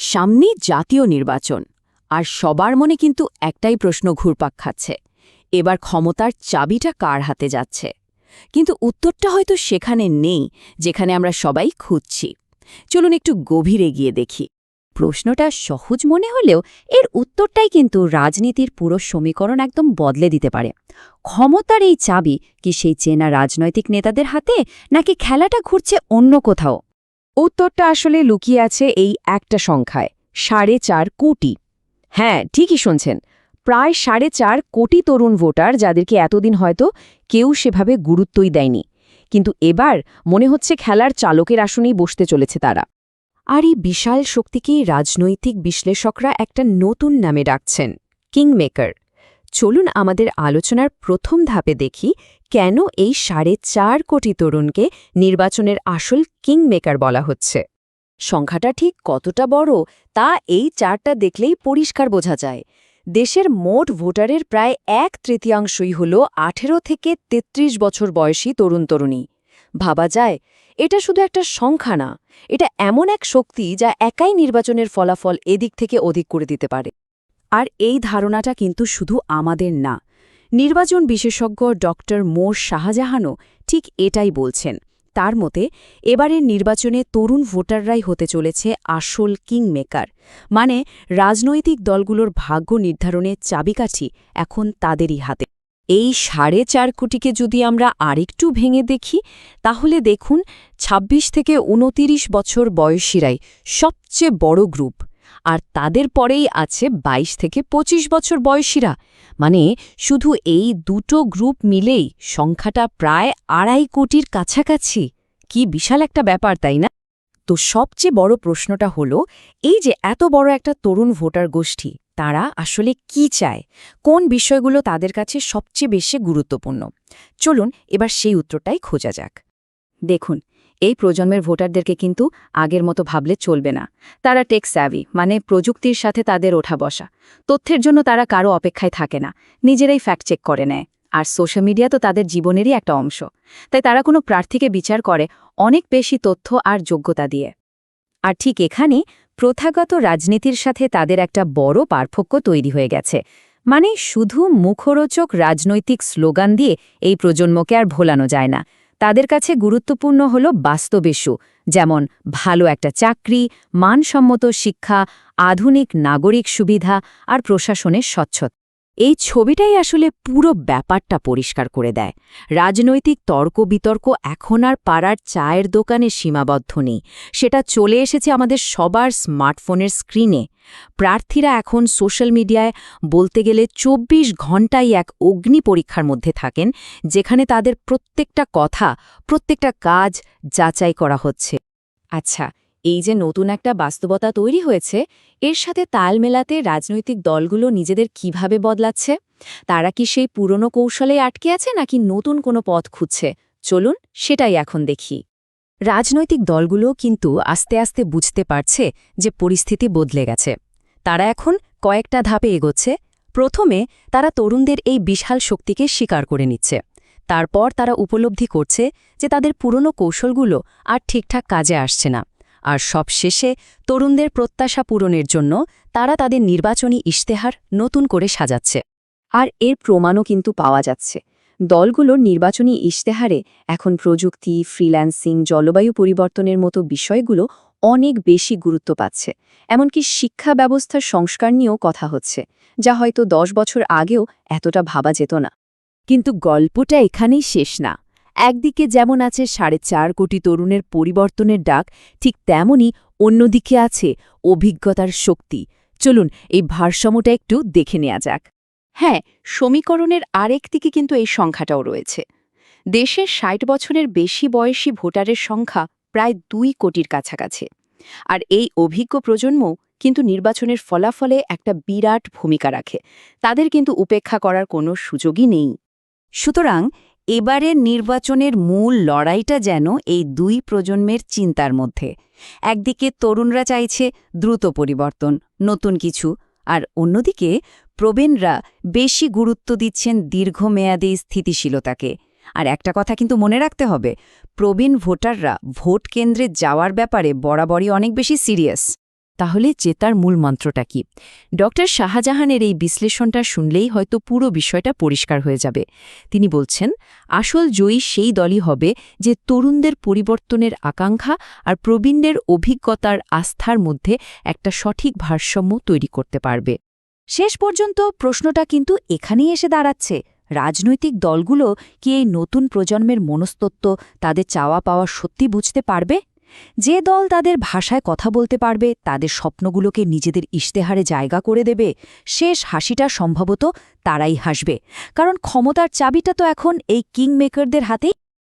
সামনেই জাতীয় নির্বাচন। আর সবার মনে কিন্তু একটাই প্রশ্ন ঘুরপাক খাচ্ছে, এবার ক্ষমতার চাবিটা কার হাতে যাচ্ছে? কিন্তু উত্তরটা হয়তো সেখানে নেই, যেখানে আমরা সবাই খুঁজছি। চলুন একটু গভীরে গিয়ে দেখি। প্রশ্নটা সহজ মনে হলেও এর উত্তরটাই কিন্তু রাজনীতির পুরো সমীকরণ একদম বদলে দিতে পারে। ক্ষমতার এই চাবি কি সেই চেনা রাজনৈতিক নেতাদের হাতে, নাকি খেলাটা ঘুরছে অন্য কোথাও? উত্তরটা আসলে লুকিয়ে আছে এই একটা সংখ্যায়, সাড়ে চার কোটি। হ্যাঁ ঠিকই শুনছেন। প্রায় সাড়ে চার কোটি তরুণ ভোটার যাদেরকে এতদিন হয়তো কেউ সেভাবে গুরুত্বই দেয়নি। কিন্তু এবার মনে হচ্ছে খেলার চালকের আসনেই বসতে চলেছে তারা। আর এই বিশাল শক্তিকেই রাজনৈতিক বিশ্লেষকরা একটা নতুন নামে ডাকছেন, কিংমেকার। চলুন আমাদের আলোচনার প্রথম ধাপে দেখি কেন এই সাড়ে চার কোটি তরুণকে নির্বাচনের আসল কিংমেকার বলা হচ্ছে। সংখ্যাটা ঠিক কতটা বড় তা এই চারটা দেখলেই পরিষ্কার বোঝা যায়। দেশের মোট ভোটারের প্রায় এক তৃতীয়াংশই হল আঠেরো থেকে ৩৩ বছর বয়সী তরুণ তরুণী। ভাবা যায়, এটা শুধু একটা সংখ্যা না, এটা এমন এক শক্তি যা একাই নির্বাচনের ফলাফল এদিক থেকে অধিক করে দিতে পারে। আর এই ধারণাটা কিন্তু শুধু আমাদের না। নির্বাচন বিশেষজ্ঞ ডক্টর মোর শাহজাহানও ঠিক এটাই বলছেন। তার মতে, এবারের নির্বাচনে তরুণ ভোটাররাই হতে চলেছে আসল কিংমেকার। মানে রাজনৈতিক দলগুলোর ভাগ্য নির্ধারণের চাবিকাঠি এখন তাদেরই হাতে। এই সাড়ে চার কোটিকে যদি আমরা আরেকটু ভেঙে দেখি, তাহলে দেখুন ২৬ থেকে উনতিরিশ বছর বয়সীরাই সবচেয়ে বড় গ্রুপ। আর তাদের পরেই আছে ২২ থেকে ২৫ বছর বয়সীরা। মানে শুধু এই দুটো গ্রুপ মিলেই সংখ্যাটা প্রায় আড়াই কোটির কাছাকাছি। কি বিশাল একটা ব্যাপার, তাই না? তো সবচেয়ে বড় প্রশ্নটা হলো, এই যে এত বড় একটা তরুণ ভোটার গোষ্ঠী, তারা আসলে কি চায়? কোন বিষয়গুলো তাদের কাছে সবচেয়ে বেশি গুরুত্বপূর্ণ? চলুন এবার সেই উত্তরটাই খোঁজা যাক। দেখুন এই প্রজন্মের ভোটারদেরকে কিন্তু আগের মতো ভাবলে চলবে না। তারা টেক স্যাভি মানে প্রযুক্তির সাথে তাদের ওঠা বসা। তথ্যের জন্য তারা কারও অপেক্ষায় থাকে না, নিজেরাই ফ্যাক্ট চেক করে নেয়। আর সোশ্যাল মিডিয়া তো তাদের জীবনেরই একটা অংশ। তাই তারা কোনো প্রার্থীকে বিচার করে অনেক বেশি তথ্য আর যোগ্যতা দিয়ে। আর ঠিক এখানে প্রথাগত রাজনীতির সাথে তাদের একটা বড় পার্থক্য তৈরি হয়ে গেছে। মানে শুধু মুখরোচক রাজনৈতিক স্লোগান দিয়ে এই প্রজন্মকে আর ভোলানো যায় না। তাদের কাছে গুরুত্বপূর্ণ হল বাস্তবেশু যেমন ভালো একটা চাকরি, মানসম্মত শিক্ষা, আধুনিক নাগরিক সুবিধা আর প্রশাসনের স্বচ্ছতা। এই ছবিটাই আসলে পুরো ব্যাপারটা পরিষ্কার করে দেয়। রাজনৈতিক তর্ক বিতর্ক এখন আর পাড়ার চায়ের দোকানে সীমাবদ্ধ নেই। সেটা চলে এসেছে আমাদের সবার স্মার্টফোনের স্ক্রিনে। প্রার্থীরা এখন সোশ্যাল মিডিয়ায় বলতে গেলে ২৪ ঘণ্টাই এক অগ্নি পরীক্ষার মধ্যে থাকেন, যেখানে তাদের প্রত্যেকটা কথা, প্রত্যেকটা কাজ যাচাই করা হচ্ছে। আচ্ছা এই যে নতুন একটা বাস্তবতা তৈরি হয়েছে, এর সাথে তাল মেলাতে রাজনৈতিক দলগুলো নিজেদের কীভাবে বদলাচ্ছে? তারা কি সেই পুরনো কৌশলে আটকে আছে নাকি নতুন কোনো পথ খুঁজছে? চলুন সেটাই এখন দেখি। রাজনৈতিক দলগুলো কিন্তু আস্তে আস্তে বুঝতে পারছে যে পরিস্থিতি বদলে গেছে। তারা এখন কয়েকটা ধাপে এগোচ্ছে। প্রথমে তারা তরুণদের এই বিশাল শক্তিকে স্বীকার করে নিচ্ছে। তারপর তারা উপলব্ধি করছে যে তাদের পুরনো কৌশলগুলো আর ঠিকঠাক কাজে আসছে না। আর সবশেষে তরুণদের প্রত্যাশা পূরণের জন্য তারা তাদের নির্বাচনী ইশতেহার নতুন করে সাজাচ্ছে। আর এর প্রমাণও কিন্তু পাওয়া যাচ্ছে। দলগুলোর নির্বাচনী ইশতেহারে এখন প্রযুক্তি, ফ্রিল্যান্সিং, জলবায়ু পরিবর্তনের মতো বিষয়গুলো অনেক বেশি গুরুত্ব পাচ্ছে। এমনকি শিক্ষা ব্যবস্থার সংস্কার নিয়েও কথা হচ্ছে, যা হয়তো দশ বছর আগেও এতটা ভাবা যেত না। কিন্তু গল্পটা এখানেই শেষ না। একদিকে যেমন আছে সাড়ে চার কোটি তরুণের পরিবর্তনের ডাক, ঠিক তেমনই অন্যদিকে আছে অভিজ্ঞতার শক্তি। চলুন, এই ভারসাম্যটা একটু দেখে নেওয়া যাক। হ্যাঁ সমীকরণের আরেক দিকে কিন্তু এই সংখ্যাটাও রয়েছে। দেশের ষাট বছরের বেশি বয়সী ভোটারের সংখ্যা প্রায় দুই কোটির কাছাকাছি। আর এই অভিজ্ঞ প্রজন্ম কিন্তু নির্বাচনের ফলাফলে একটা বিরাট ভূমিকা রাখে। তাদের কিন্তু উপেক্ষা করার কোনো সুযোগই নেই। সুতরাং এবারের নির্বাচনের মূল লড়াইটা যেন এই দুই প্রজন্মের চিন্তার মধ্যে। একদিকে তরুণরা চাইছে দ্রুত পরিবর্তন, নতুন কিছু, আর অন্যদিকে প্রবীণরা বেশি গুরুত্ব দিচ্ছেন দীর্ঘমেয়াদী স্থিতিশীলতাকে। আর একটা কথা কিন্তু মনে রাখতে হবে, প্রবীণ ভোটাররা ভোট কেন্দ্রে যাওয়ার ব্যাপারে বরাবরই অনেক বেশি সিরিয়াস। তাহলে জেতার মূল মন্ত্রটা কি? ডক্টর শাহজাহানের এই বিশ্লেষণটা শুনলেই হয়তো পুরো বিষয়টা পরিষ্কার হয়ে যাবে। তিনি বলছেন, আসল জয়ী সেই দলই হবে যে তরুণদের পরিবর্তনের আকাঙ্ক্ষা আর প্রবীণদের অভিজ্ঞতার আস্থার মধ্যে একটা সঠিক ভারসাম্য তৈরি করতে পারবে। শেষ পর্যন্ত প্রশ্নটা কিন্তু এখানেই এসে দাঁড়াচ্ছে। রাজনৈতিক দলগুলো কি এই নতুন প্রজন্মের মনস্তত্ত্ব তাদের চাওয়া পাওয়া সত্যি বুঝতে পারবে? যে দল তাদের ভাষায় কথা বলতে পারবে, তাদের স্বপ্নগুলোকে নিজেদের ইশতেহারে জায়গা করে দেবে, শেষ হাসিটা সম্ভবত তারাই হাসবে। কারণ ক্ষমতার চাবিটা তো এখন এই কিংমেকারদের হাতেই